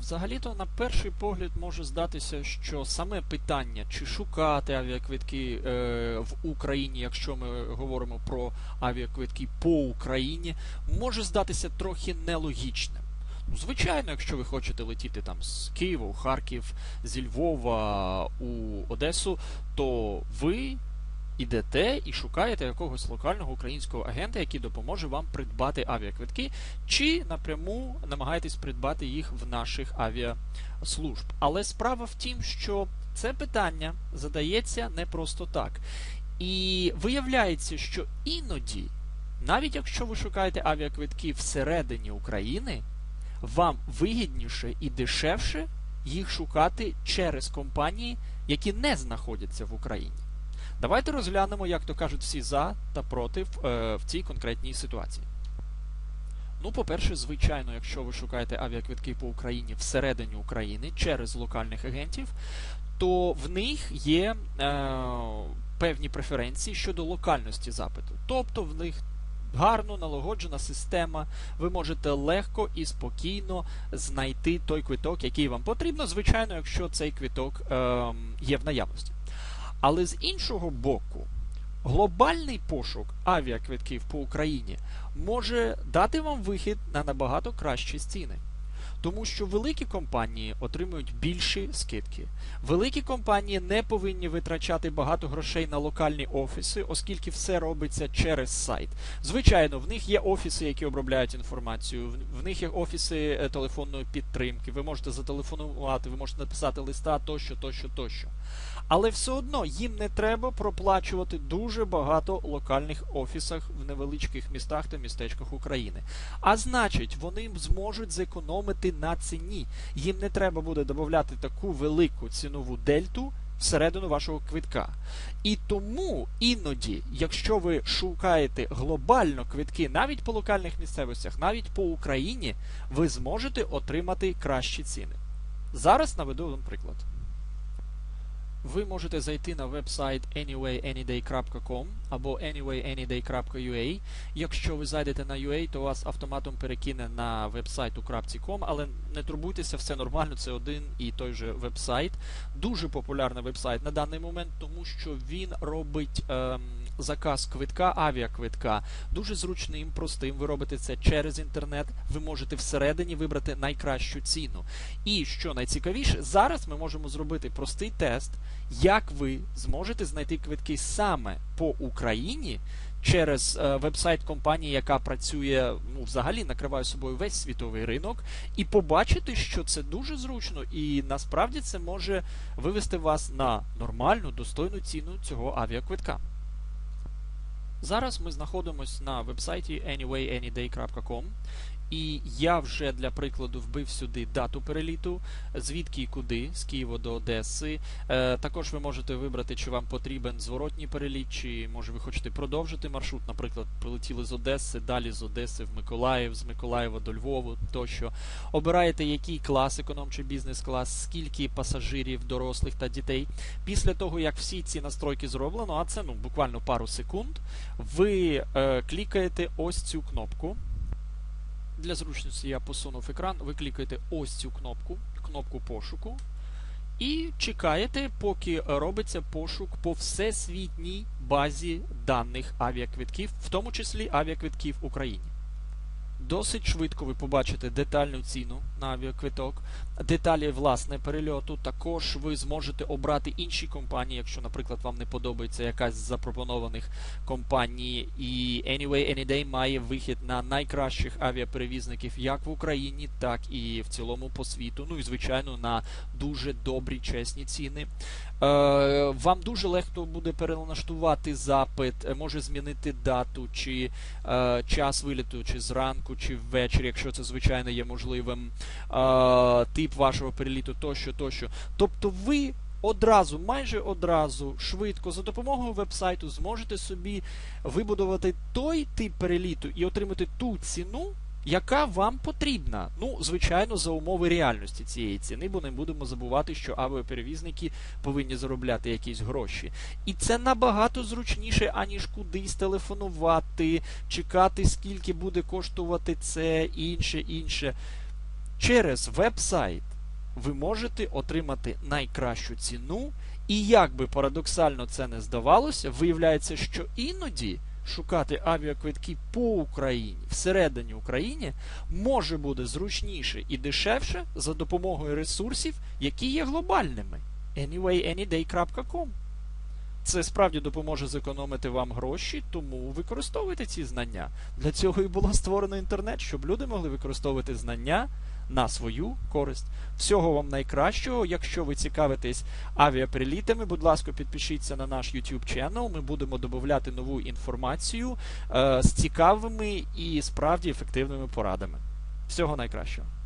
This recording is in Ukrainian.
Взагалі-то на перший погляд може здатися, що саме питання, чи шукати авіаквитки е, в Україні, якщо ми говоримо про авіаквитки по Україні, може здатися трохи нелогічним. Ну, Звичайно, якщо ви хочете летіти там з Києва у Харків, зі Львова у Одесу, то ви ідете і шукаєте якогось локального українського агента, який допоможе вам придбати авіаквитки, чи напряму намагаєтесь придбати їх в наших авіаслужб. Але справа в тім, що це питання задається не просто так. І виявляється, що іноді, навіть якщо ви шукаєте авіаквитки всередині України, вам вигідніше і дешевше їх шукати через компанії, які не знаходяться в Україні. Давайте розглянемо, як то кажуть, всі за та проти в, е, в цій конкретній ситуації. Ну, по-перше, звичайно, якщо ви шукаєте авіаквитки по Україні всередині України через локальних агентів, то в них є е, певні преференції щодо локальності запиту. Тобто в них гарно налагоджена система, ви можете легко і спокійно знайти той квиток, який вам потрібно, звичайно, якщо цей квиток е, є в наявності. Але з іншого боку, глобальний пошук авіаквитків по Україні може дати вам вихід на набагато кращі ціни. Тому що великі компанії отримують більші скидки. Великі компанії не повинні витрачати багато грошей на локальні офіси, оскільки все робиться через сайт. Звичайно, в них є офіси, які обробляють інформацію, в- них є офіси е, телефонної підтримки. Ви можете зателефонувати, ви можете написати листа тощо, тощо, тощо. Але все одно їм не треба проплачувати дуже багато локальних офісах в невеличких містах та містечках України. А значить, вони зможуть зекономити на ціні. Їм не треба буде додати таку велику цінову дельту всередину вашого квитка. І тому іноді, якщо ви шукаєте глобально квитки навіть по локальних місцевостях, навіть по Україні, ви зможете отримати кращі ціни. Зараз наведу вам приклад. Ви можете зайти на веб-сайт anywayanyday.com або anywayanyday.ua. Якщо ви зайдете на UA, то вас автоматом перекине на веб-сайт у .com, але не турбуйтеся, все нормально, це один і той же веб-сайт. Дуже популярний веб-сайт на даний момент, тому що він робить ем, заказ квитка, авіаквитка дуже зручним, простим. Ви робите це через інтернет. Ви можете всередині вибрати найкращу ціну. І що найцікавіше, зараз ми можемо зробити простий тест, як ви зможете знайти квитки саме по Україні через е, веб-сайт компанії, яка працює, ну, взагалі накриває собою весь світовий ринок, і побачити, що це дуже зручно, і насправді це може вивести вас на нормальну, достойну ціну цього авіаквитка. Зараз ми знаходимося на вебсайті anywayanyday.com і я вже для прикладу вбив сюди дату переліту, звідки і куди, з Києва до Одеси. Е, також ви можете вибрати, чи вам потрібен зворотній переліт, чи може ви хочете продовжити маршрут. Наприклад, прилетіли з Одеси, далі з Одеси в Миколаїв, з Миколаєва до Львова тощо. Обираєте, який клас, економ чи бізнес-клас, скільки пасажирів, дорослих та дітей. Після того, як всі ці настройки зроблено, а це ну буквально пару секунд, ви е, клікаєте ось цю кнопку. Для зручності я посунув екран, ви клікаєте ось цю кнопку, кнопку пошуку, і чекаєте, поки робиться пошук по всесвітній базі даних авіаквитків, в тому числі авіаквитків в Україні. Досить швидко ви побачите детальну ціну на авіаквиток, деталі власне перельоту. Також ви зможете обрати інші компанії, якщо, наприклад, вам не подобається якась з запропонованих компаній. І Anyway Anyday має вихід на найкращих авіаперевізників як в Україні, так і в цілому по світу. Ну і звичайно на дуже добрі чесні ціни. Е, Вам дуже легко буде перелаштувати запит, е, може змінити дату чи е, час виліту, чи зранку, чи ввечері, якщо це звичайно є можливим. Е, тип вашого переліту тощо, тощо. Тобто ви одразу, майже одразу, швидко, за допомогою вебсайту зможете собі вибудувати той тип переліту і отримати ту ціну, яка вам потрібна. Ну, звичайно, за умови реальності цієї ціни, бо не будемо забувати, що авіаперевізники повинні заробляти якісь гроші. І це набагато зручніше, аніж кудись телефонувати, чекати, скільки буде коштувати це, інше, інше. Через веб-сайт ви можете отримати найкращу ціну. І як би парадоксально це не здавалося, виявляється, що іноді шукати авіаквитки по Україні всередині України може бути зручніше і дешевше за допомогою ресурсів, які є глобальними. anywayanyday.com Це справді допоможе зекономити вам гроші, тому використовуйте ці знання. Для цього і було створено інтернет, щоб люди могли використовувати знання на свою користь. Всього вам найкращого. Якщо ви цікавитесь авіаприлітами, будь ласка, підпишіться на наш YouTube channel. Ми будемо додавати нову інформацію е, з цікавими і справді ефективними порадами. Всього найкращого.